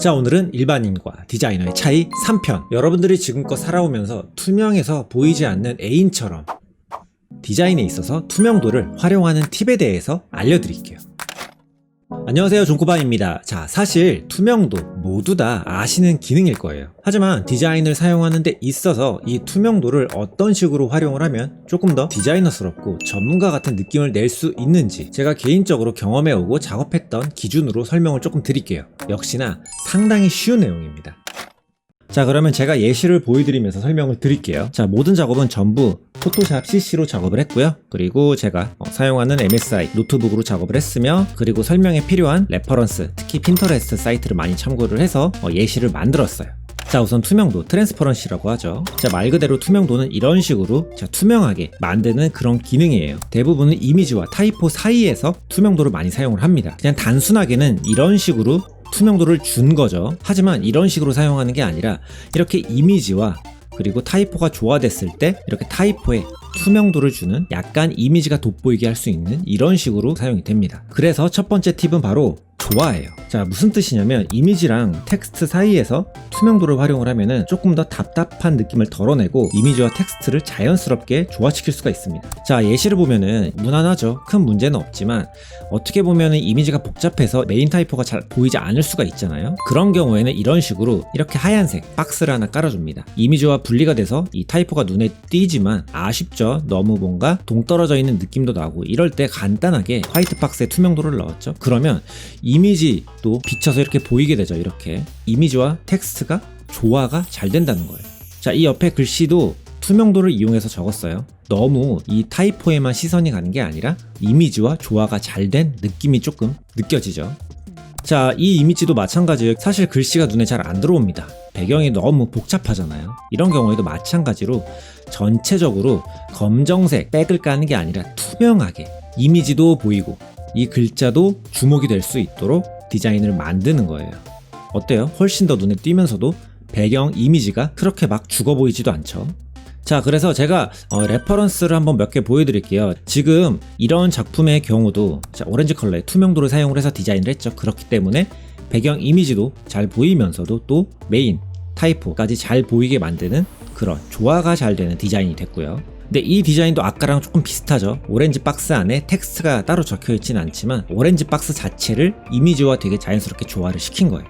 자 오늘은 일반인과 디자이너의 차이 3편. 여러분들이 지금껏 살아오면서 투명해서 보이지 않는 애인처럼 디자인에 있어서 투명도를 활용하는 팁에 대해서 알려드릴게요 안녕하세요 존코바입니다. 자 사실 투명도 모두 다 아시는 기능일 거예요. 하지만 디자인을 사용하는 데 있어서 이 투명도를 어떤 식으로 활용을 하면 조금 더 디자이너스럽고 전문가 같은 느낌을 낼 수 있는지 제가 개인적으로 경험해오고 작업했던 기준으로 설명을 조금 드릴게요. 역시나 상당히 쉬운 내용입니다 자 그러면 제가 예시를 보여드리면서 설명을 드릴게요. 자 모든 작업은 전부 포토샵 CC로 작업을 했고요. 그리고 제가 어, 사용하는 MSI 노트북으로 작업을 했으며 그리고 설명에 필요한 레퍼런스 특히 핀터레스트 사이트를 많이 참고를 해서 어, 예시를 만들었어요. 자 우선 투명도 트랜스퍼런시라고 하죠. 자말 그대로 투명도는 이런 식으로 자, 투명하게 만드는 그런 기능이에요. 대부분은 이미지와 타이포 사이에서 투명도를 많이 사용을 합니다. 그냥 단순하게는 이런 식으로 투명도를 준 거죠. 하지만 이런 식으로 사용하는 게 아니라 이렇게 이미지와 그리고 타이포가 조화됐을 때 이렇게 타이포에 투명도를 주는 약간 이미지가 돋보이게 할 수 있는 이런 식으로 사용이 됩니다. 그래서 첫 번째 팁은 바로 조화예요. 자, 무슨 뜻이냐면 이미지랑 텍스트 사이에서 투명도를 활용을 하면은 조금 더 답답한 느낌을 덜어내고 이미지와 텍스트를 자연스럽게 조화시킬 수가 있습니다. 자, 예시를 보면은 무난하죠. 큰 문제는 없지만 어떻게 보면은 이미지가 복잡해서 메인 타이포가 잘 보이지 않을 수가 있잖아요. 그런 경우에는 이런 식으로 이렇게 하얀색 박스를 하나 깔아줍니다. 이미지와 분리가 돼서 이 타이포가 눈에 띄지만 아쉽죠. 너무 뭔가 동떨어져 있는 느낌도 나고 이럴 때 간단하게 화이트 박스에 투명도를 넣었죠. 그러면 이 미지도 비쳐서 이렇게 보이게 되죠. 이렇게 이미지와 텍스트가 조화가 잘 된다는 거예요. 자, 이 옆에 글씨도 투명도를 이용해서 적었어요. 너무 이 타이포에만 시선이 가는 게 아니라 이미지와 조화가 잘 된 느낌이 조금 느껴지죠. 자, 이 이미지도 마찬가지예요. 사실 글씨가 눈에 잘 안 들어옵니다. 배경이 너무 복잡하잖아요. 이런 경우에도 마찬가지로 전체적으로 검정색 백을 까는 게 아니라 투명하게 이미지도 보이고 이 글자도 주목이 될 수 있도록 디자인을 만드는 거예요. 어때요? 훨씬 더 눈에 띄면서도 배경 이미지가 그렇게 막 죽어 보이지도 않죠. 자, 그래서 제가 어, 레퍼런스를 한번 몇 개 보여드릴게요. 지금 이런 작품의 경우도 자, 오렌지 컬러의 투명도를 사용을 해서 디자인을 했죠. 그렇기 때문에 배경 이미지도 잘 보이면서도 또 메인 타이포까지 잘 보이게 만드는 그런 조화가 잘 되는 디자인이 됐고요. 근데 이 디자인도 아까랑 조금 비슷하죠. 오렌지 박스 안에 텍스트가 따로 적혀 있진 않지만 오렌지 박스 자체를 이미지와 되게 자연스럽게 조화를 시킨 거예요.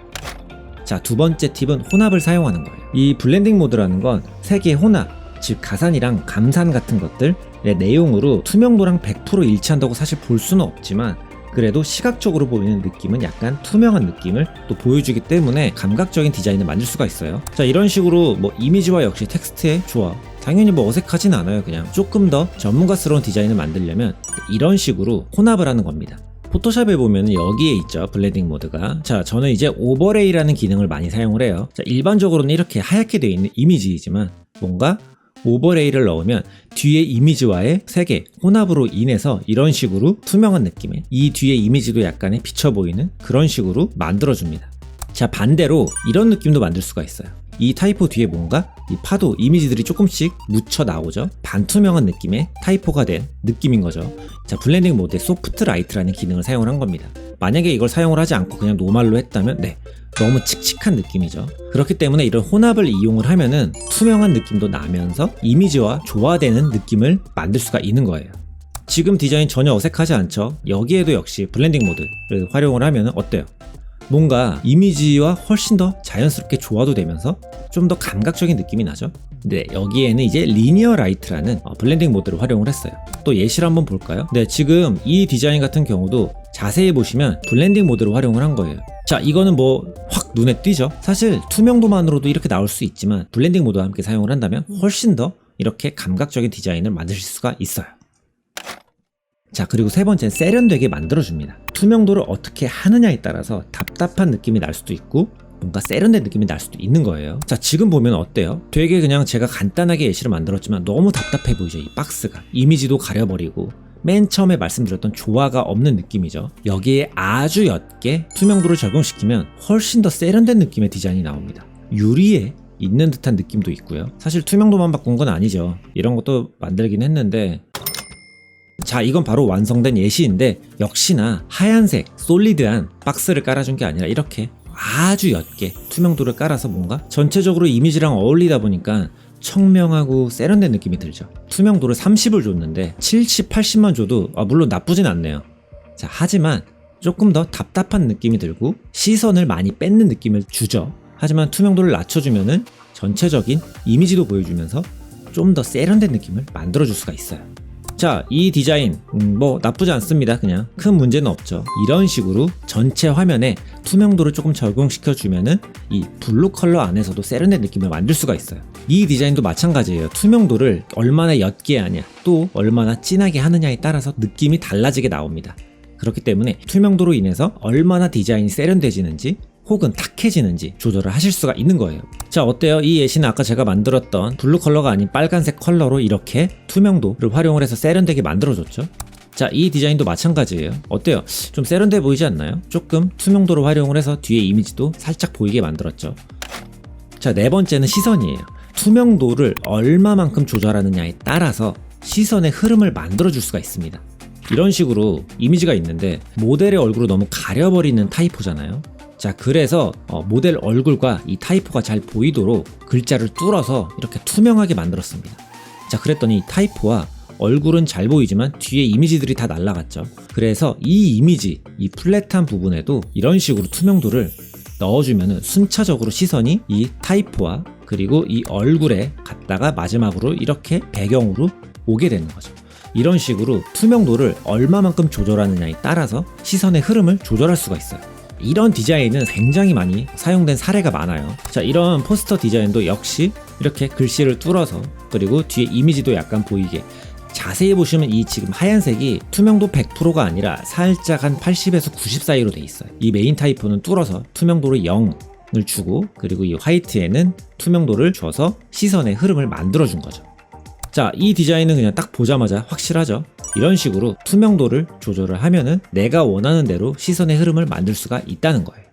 자, 두 번째 팁은 혼합을 사용하는 거예요. 이 블렌딩 모드라는 건 색의 혼합, 즉 가산이랑 감산 같은 것들의 내용으로 투명도랑 100% 일치한다고 사실 볼 수는 없지만 그래도 시각적으로 보이는 느낌은 약간 투명한 느낌을 또 보여주기 때문에 감각적인 디자인을 만들 수가 있어요. 자, 이런 식으로 뭐 이미지와 역시 텍스트의 조화. 당연히 뭐 어색하진 않아요. 그냥 조금 더 전문가스러운 디자인을 만들려면 이런 식으로 혼합을 하는 겁니다. 포토샵에 보면 여기에 있죠 블렌딩 모드가 자 저는 이제 오버레이라는 기능을 많이 사용을 해요 자 일반적으로는 이렇게 하얗게 되어 있는 이미지이지만 뭔가 오버레이를 넣으면 뒤에 이미지와의 색의 혼합으로 인해서 이런 식으로 투명한 느낌의 이 뒤에 이미지도 약간의 비쳐 보이는 그런 식으로 만들어줍니다. 자 반대로 이런 느낌도 만들 수가 있어요. 이 타이포 뒤에 뭔가 이 파도 이미지들이 조금씩 묻혀 나오죠. 반투명한 느낌의 타이포가 된 느낌인 거죠. 자 블렌딩 모드의 소프트 라이트라는 기능을 사용을 한 겁니다. 만약에 이걸 사용을 하지 않고 그냥 노말로 했다면 네 너무 칙칙한 느낌이죠. 그렇기 때문에 이런 혼합을 이용을 하면은 투명한 느낌도 나면서 이미지와 조화되는 느낌을 만들 수가 있는 거예요. 지금 디자인 전혀 어색하지 않죠? 여기에도 역시 블렌딩 모드를 활용을 하면 어때요? 뭔가 이미지와 훨씬 더 자연스럽게 조화도 되면서 좀 더 감각적인 느낌이 나죠? 네, 여기에는 이제 리니어 라이트라는 어, 블렌딩 모드를 활용을 했어요. 또 예시를 한번 볼까요? 네, 지금 이 디자인 같은 경우도 자세히 보시면 블렌딩 모드를 활용을 한 거예요. 자, 이거는 뭐 확 눈에 띄죠? 사실 투명도만으로도 이렇게 나올 수 있지만 블렌딩 모드와 함께 사용을 한다면 훨씬 더 이렇게 감각적인 디자인을 만드실 수가 있어요. 자, 그리고 세 번째는 세련되게 만들어줍니다. 투명도를 어떻게 하느냐에 따라서 답답한 느낌이 날 수도 있고 뭔가 세련된 느낌이 날 수도 있는 거예요. 자, 지금 보면 어때요? 되게 그냥 제가 간단하게 예시를 만들었지만 너무 답답해 보이죠, 이 박스가. 이미지도 가려버리고 맨 처음에 말씀드렸던 조화가 없는 느낌이죠. 여기에 아주 옅게 투명도를 적용시키면 훨씬 더 세련된 느낌의 디자인이 나옵니다. 유리에 있는 듯한 느낌도 있고요. 사실 투명도만 바꾼 건 아니죠. 이런 것도 만들긴 했는데 자, 이건 바로 완성된 예시인데 역시나 하얀색 솔리드한 박스를 깔아준 게 아니라 이렇게 아주 옅게 투명도를 깔아서 뭔가 전체적으로 이미지랑 어울리다 보니까 청명하고 세련된 느낌이 들죠. 투명도를 30을 줬는데 70, 80만 줘도 아, 물론 나쁘진 않네요. 자, 하지만 조금 더 답답한 느낌이 들고 시선을 많이 뺏는 느낌을 주죠. 하지만 투명도를 낮춰주면은 전체적인 이미지도 보여주면서 좀 더 세련된 느낌을 만들어줄 수가 있어요. 자, 이 디자인, 음, 뭐, 나쁘지 않습니다. 그냥. 큰 문제는 없죠. 이런 식으로 전체 화면에 투명도를 조금 적용시켜 주면은 이 블루 컬러 안에서도 세련된 느낌을 만들 수가 있어요. 이 디자인도 마찬가지예요. 투명도를 얼마나 옅게 하냐, 또 얼마나 진하게 하느냐에 따라서 느낌이 달라지게 나옵니다. 그렇기 때문에 투명도로 인해서 얼마나 디자인이 세련돼지는지 혹은 탁해지는지 조절을 하실 수가 있는 거예요. 자, 어때요? 이 예시는 아까 제가 만들었던 블루 컬러가 아닌 빨간색 컬러로 이렇게 투명도를 활용을 해서 세련되게 만들어줬죠. 자, 이 디자인도 마찬가지예요. 어때요? 좀 세련돼 보이지 않나요? 조금 투명도를 활용을 해서 뒤에 이미지도 살짝 보이게 만들었죠. 자, 네 번째는 시선이에요. 투명도를 얼마만큼 조절하느냐에 따라서 시선의 흐름을 만들어줄 수가 있습니다. 이런 식으로 이미지가 있는데 모델의 얼굴을 너무 가려버리는 타이포잖아요. 자, 그래서 어, 모델 얼굴과 이 타이포가 잘 보이도록 글자를 뚫어서 이렇게 투명하게 만들었습니다. 자, 그랬더니 이 타이포와 얼굴은 잘 보이지만 뒤에 이미지들이 다 날라갔죠. 그래서 이 이미지, 이 플랫한 부분에도 이런 식으로 투명도를 넣어주면 순차적으로 시선이 이 타이포와 그리고 이 얼굴에 갔다가 마지막으로 이렇게 배경으로 오게 되는 거죠. 이런 식으로 투명도를 얼마만큼 조절하느냐에 따라서 시선의 흐름을 조절할 수가 있어요. 이런 디자인은 굉장히 많이 사용된 사례가 많아요. 자, 이런 포스터 디자인도 역시 이렇게 글씨를 뚫어서 그리고 뒤에 이미지도 약간 보이게 자세히 보시면 이 지금 하얀색이 투명도 100%가 아니라 살짝 한 80에서 90 사이로 돼 있어요. 이 메인 타이프는 뚫어서 투명도를 0 을 주고 그리고 이 화이트에는 투명도를 줘서 시선의 흐름을 만들어 준 거죠. 자, 이 디자인은 그냥 딱 보자마자 확실하죠. 이런 식으로 투명도를 조절을 하면은 내가 원하는 대로 시선의 흐름을 만들 수가 있다는 거예요.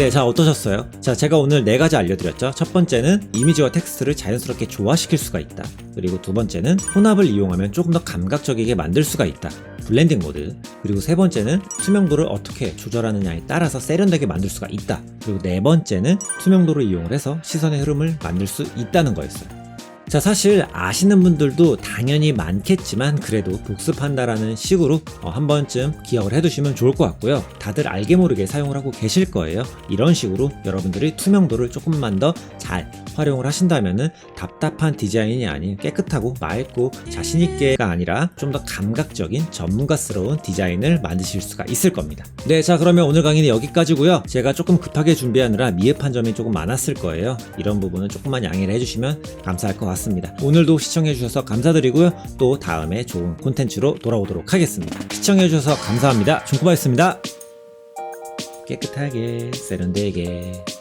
네, 자, 어떠셨어요? 자, 제가 오늘 네 가지 알려드렸죠. 첫 번째는 이미지와 텍스트를 자연스럽게 조화시킬 수가 있다. 그리고 두 번째는 혼합을 이용하면 조금 더 감각적이게 만들 수가 있다. 블렌딩 모드. 그리고 세 번째는 투명도를 어떻게 조절하느냐에 따라서 세련되게 만들 수가 있다. 그리고 네 번째는 투명도를 이용을 해서 시선의 흐름을 만들 수 있다는 거였어요. 자, 사실 아시는 분들도 당연히 많겠지만 그래도 복습한다라는 식으로 어, 한 번쯤 기억을 해두시면 좋을 것 같고요. 다들 알게 모르게 사용을 하고 계실 거예요. 이런 식으로 여러분들이 투명도를 조금만 더 잘 활용을 하신다면은 답답한 디자인이 아닌 깨끗하고 맑고 자신있게가 아니라 좀 더 감각적인 전문가스러운 디자인을 만드실 수가 있을 겁니다. 네, 자, 그러면 오늘 강의는 여기까지고요. 제가 조금 급하게 준비하느라 미흡한 점이 조금 많았을 거예요. 이런 부분은 조금만 양해를 해주시면 감사할 것 같습니다. 오늘도 시청해주셔서 감사드리고요. 또 다음에 좋은 콘텐츠로 돌아오도록 하겠습니다. 시청해주셔서 감사합니다. 종코바였습니다. 깨끗하게 세련되게